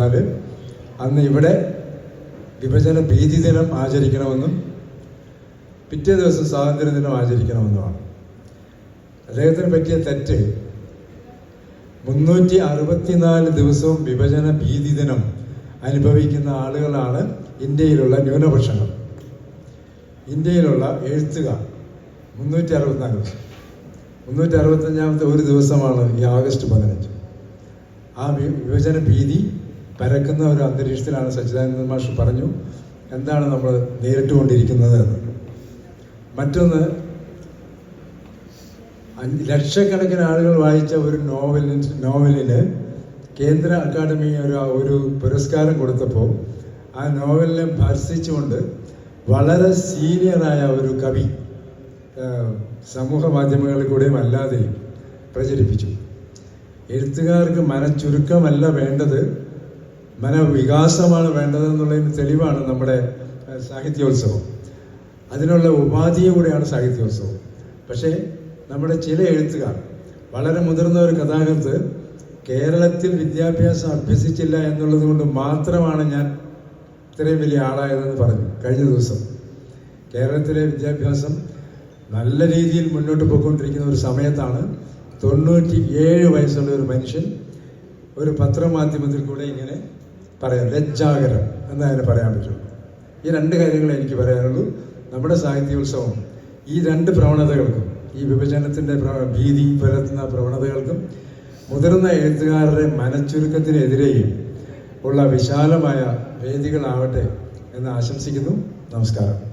എന്നാൽ അന്ന് ഇവിടെ വിഭജന ഭീതി ദിനം ആചരിക്കണമെന്നും പിറ്റേ ദിവസം സ്വാതന്ത്ര്യ ദിനം ആചരിക്കണമെന്നുമാണ്. അദ്ദേഹത്തിന് പറ്റിയ തെറ്റ് മുന്നൂറ്റി അറുപത്തിനാല് ദിവസവും വിഭജന ഭീതി ദിനം അനുഭവിക്കുന്ന ആളുകളാണ് ഇന്ത്യയിലുള്ള ന്യൂനപക്ഷങ്ങൾ. ഇന്ത്യയിലുള്ള എഴുത്തുകാർ മുന്നൂറ്റി അറുപത്തിനാല് ദിവസം. മുന്നൂറ്റി അറുപത്തഞ്ചാമത്തെ ഒരു ദിവസമാണ് ഈ ആഗസ്റ്റ് പതിനഞ്ച്. ആ വിഭജന ഭീതി പരക്കുന്ന ഒരു അന്തരീക്ഷത്തിലാണ് സച്ചിദാനന്ദ മാഷ് പറഞ്ഞു എന്താണ് നമ്മൾ നേരിട്ടുകൊണ്ടിരിക്കുന്നത് എന്ന്. മറ്റൊന്ന് ലക്ഷക്കണക്കിന് ആളുകൾ വായിച്ച ഒരു നോവലിന് നോവലിന് കേന്ദ്ര അക്കാദമി ഒരു ഒരു പുരസ്കാരം കൊടുത്തപ്പോൾ ആ നോവലിനെ ഭർഷിച്ചുകൊണ്ട് വളരെ സീനിയറായ ഒരു കവി സമൂഹ മാധ്യമങ്ങളിൽ കൂടെയും അല്ലാതെയും പ്രചരിപ്പിച്ചു. എഴുത്തുകാർക്ക് മനച്ചുരുക്കമല്ല വേണ്ടത് മനവികാസമാണ് വേണ്ടതെന്നുള്ളതിന് തെളിവാണ് നമ്മുടെ സാഹിത്യോത്സവം. അതിനുള്ള ഉപാധിയും കൂടെയാണ് സാഹിത്യോത്സവം. പക്ഷേ നമ്മുടെ ചില എഴുത്തുകാർ വളരെ മുതിർന്ന ഒരു കഥാകൃത്ത് കേരളത്തിൽ വിദ്യാഭ്യാസം അഭ്യസിച്ചില്ല എന്നുള്ളത് കൊണ്ട് മാത്രമാണ് ഞാൻ ഇത്രയും വലിയ ആളായതെന്ന് പറഞ്ഞു കഴിഞ്ഞ ദിവസം. കേരളത്തിലെ വിദ്യാഭ്യാസം നല്ല രീതിയിൽ മുന്നോട്ട് പോയിക്കൊണ്ടിരിക്കുന്ന ഒരു സമയത്താണ് തൊണ്ണൂറ്റി ഏഴ് വയസ്സുള്ള ഒരു മനുഷ്യൻ ഒരു പത്രമാധ്യമത്തിൽ കൂടെ ഇങ്ങനെ പറയാം ലജ്ജാകരം എന്നതിനെ പറയാൻ പറ്റുള്ളൂ. ഈ രണ്ട് കാര്യങ്ങളെ എനിക്ക് പറയാനുള്ളൂ. നമ്മുടെ സാഹിത്യോത്സവം ഈ രണ്ട് പ്രവണതകൾക്കും ഈ വിഭജനത്തിന്റെ ഭീതി പരത്തുന്ന പ്രവണതകൾക്കും മുതിർന്ന എഴുത്തുകാരുടെ മനച്ചുരുക്കത്തിനെതിരെയും ഉള്ള വിശാലമായ വേദികളാവട്ടെ എന്ന് ആശംസിക്കുന്നു. നമസ്കാരം.